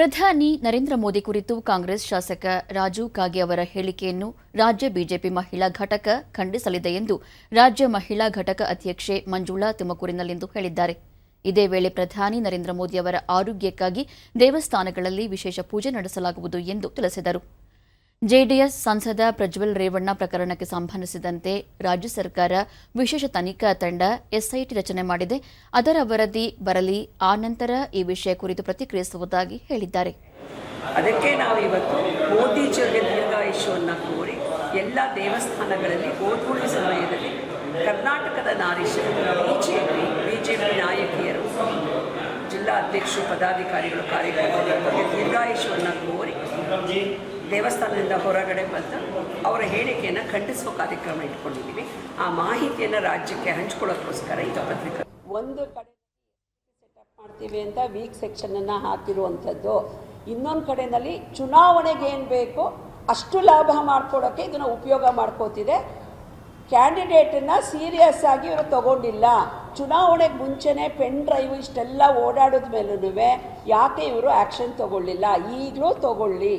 ಪ್ರಧಾನಿ ನರೇಂದ್ರ ಮೋದಿ ಕುರಿತು ಕಾಂಗ್ರೆಸ್ ಶಾಸಕ ರಾಜು ಕಾಗೆ ಅವರ ಹೇಳಿಕೆಯನ್ನು ರಾಜ್ಯ ಬಿಜೆಪಿ ಮಹಿಳಾ ಘಟಕ ಖಂಡಿಸಲಿದೆ ಎಂದು ರಾಜ್ಯ ಮಹಿಳಾ ಘಟಕ ಅಧ್ಯಕ್ಷೆ ಮಂಜುಳಾ ತುಮಕೂರಿನಲ್ಲಿಂದು ಹೇಳಿದ್ದಾರೆ. ಇದೇ ವೇಳೆ ಪ್ರಧಾನಿ ನರೇಂದ್ರ ಮೋದಿ ಅವರ ಆರೋಗ್ಯಕ್ಕಾಗಿ ದೇವಸ್ಥಾನಗಳಲ್ಲಿ ವಿಶೇಷ ಪೂಜೆ ನಡೆಸಲಾಗುವುದು ಎಂದು ತಿಳಿಸಿದರು. ಜೆಡಿಎಸ್ ಸಂಸದ ಪ್ರಜ್ವಲ್ ರೇವಣ್ಣ ಪ್ರಕರಣಕ್ಕೆ ಸಂಬಂಧಿಸಿದಂತೆ ರಾಜ್ಯ ಸರ್ಕಾರ ವಿಶೇಷ ತನಿಖಾ ತಂಡ ಎಸ್ಐಟಿ ರಚನೆ ಮಾಡಿದೆ. ಅದರ ವರದಿ ಬರಲಿ, ಆ ನಂತರ ಈ ವಿಷಯ ಕುರಿತು ಪ್ರತಿಕ್ರಿಯಿಸುವುದಾಗಿ ಹೇಳಿದ್ದಾರೆ. ಅದಕ್ಕೆ ನಾವು ಇವತ್ತು ಮೋದಿಜಿಯವರಿಗೆ ದೀರ್ಘಾಯುಷ್ಯವನ್ನು ಕೋರಿ ಎಲ್ಲ ದೇವಸ್ಥಾನಗಳಲ್ಲಿ ಗೋಧೂಳಿ ಸಮಯದಲ್ಲಿ ಕರ್ನಾಟಕದ ನಾರೀಶರು ಬಿಜೆಪಿ ಬಿಜೆಪಿ ನಾಯಕಿಯರು ಜಿಲ್ಲಾ ಅಧ್ಯಕ್ಷರು ಪದಾಧಿಕಾರಿಗಳು, ಕಾರ್ಯಕರ್ತರು ಬಗ್ಗೆ ಕೋರಿ ದೇವಸ್ಥಾನದಿಂದ ಹೊರಗಡೆ ಬಂದು ಅವರ ಹೇಳಿಕೆಯನ್ನು ಖಂಡಿಸುವ ಕಾರ್ಯಕ್ರಮ ಇಟ್ಕೊಂಡಿದ್ದೀವಿ. ಆ ಮಾಹಿತಿಯನ್ನು ರಾಜ್ಯಕ್ಕೆ ಹಂಚ್ಕೊಳ್ಳೋಕ್ಕೋಸ್ಕರ ಇದು ಪತ್ರಿಕೆ ಒಂದು ಕಡೆ ಸೆಟಪ್ ಮಾಡ್ತೀವಿ ಅಂತ ವೀಕ್ ಸೆಕ್ಷನನ್ನು ಹಾಕಿರುವಂಥದ್ದು ಇನ್ನೊಂದು ಕಡೆಯಲ್ಲಿ ಚುನಾವಣೆಗೆ ಏನು ಬೇಕು ಅಷ್ಟು ಲಾಭ ಮಾಡ್ಕೊಡೋಕ್ಕೆ ಇದನ್ನು ಉಪಯೋಗ ಮಾಡ್ಕೋತಿದೆ. ಕ್ಯಾಂಡಿಡೇಟನ್ನು ಸೀರಿಯಸ್ ಆಗಿ ಇವರು ತಗೊಂಡಿಲ್ಲ. ಚುನಾವಣೆಗೆ ಮುಂಚೆನೇ ಪೆನ್ ಡ್ರೈವ್ ಇಷ್ಟೆಲ್ಲ ಓಡಾಡಿದ ಮೇಲೂ ಯಾಕೆ ಇವರು ಆ್ಯಕ್ಷನ್ ತಗೊಳ್ಳಿಲ್ಲ? ಈಗಲೂ ತಗೊಳ್ಳಿ.